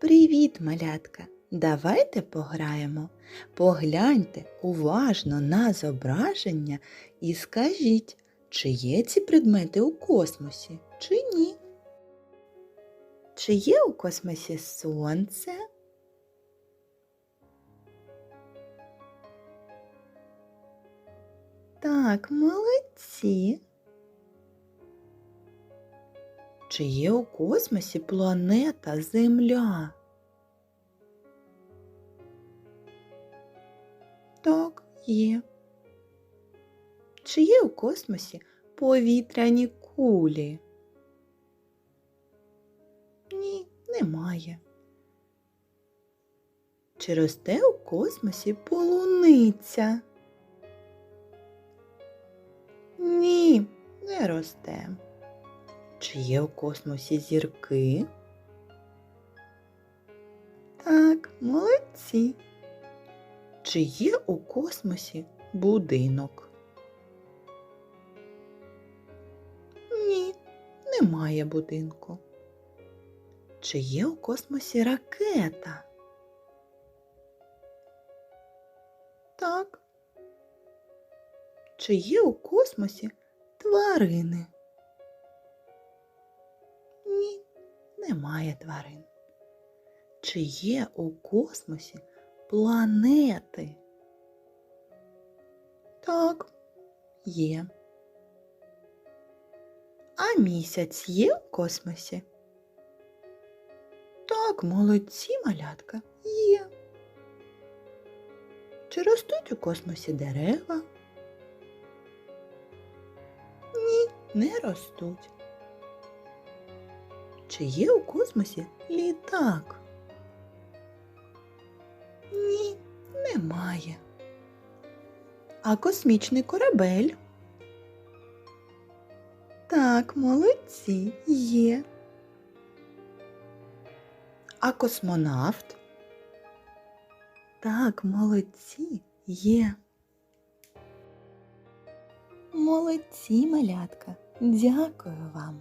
Привіт, малятка! Давайте пограємо. Погляньте уважно на зображення і скажіть, чи є ці предмети у космосі, чи ні. Чи є у космосі сонце? Так, молодці. Чи є у космосі планета Земля? Так, є. Чи є у космосі повітряні кулі? Ні, немає. Чи росте у космосі полуниця? Ні, не росте. Чи є у космосі зірки? Так, молодці. Чи є у космосі будинок? Ні, немає будинку. Чи є у космосі ракета? Так. Чи є у космосі тварини? Немає тварин. Чи є у космосі планети? Так, є. А місяць є у космосі? Так, молодці малятка, є. Чи ростуть у космосі дерева? Ні, не ростуть. Чи є у космосі літак? Ні, немає. А космічний корабель? Так, молодці, є. А космонавт? Так, молодці, є. Молодці, малятка. Дякую вам.